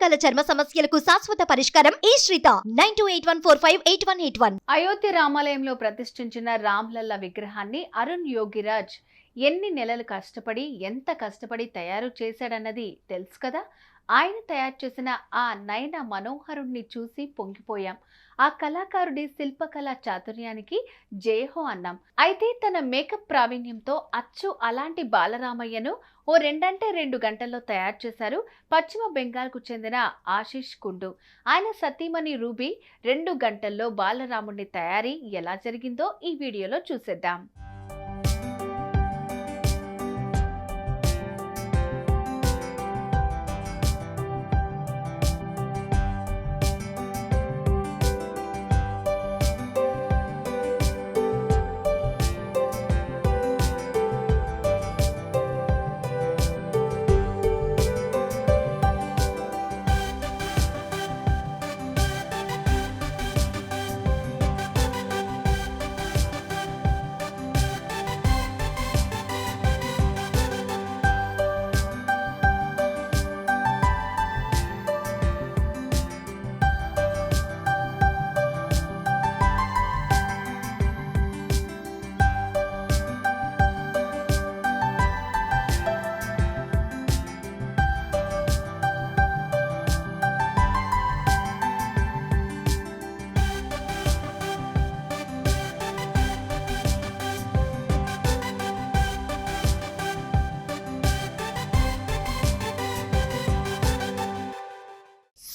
రకాల చర్మ సమస్యలకు శాశ్వత పరిష్కారం ఈ శ్రీత. Nine two eight one four five eight one eight one. Ayodhya రామాలయంలో ప్రతిష్ఠించిన రామ్లల్ల విగ్రహాన్ని అరుణ్ యోగిరాజ్ ఎన్ని నెలలు కష్టపడి ఎంత కష్టపడి తయారు చేశాడన్నది తెలుసు కదా? ఆయన తయారు చేసిన ఆ నయన మనోహరుణ్ణి చూసి పొంగిపోయాం. ఆ కళాకారుడి శిల్పకళా చాతుర్యానికి జయహో అన్నాం. అయితే తన మేకప్ ప్రావీణ్యంతో అచ్చు అలాంటి బాలరామయ్యను ఓ రెండంటే రెండు గంటల్లో తయారు చేశారు పశ్చిమ బెంగాల్కు చెందిన ఆశీష్ కుండు. ఆయన సతీమణి రూబీ రెండు గంటల్లో బాలరాముడిని తయారీ ఎలా జరిగిందో ఈ వీడియోలో చూసేద్దాం.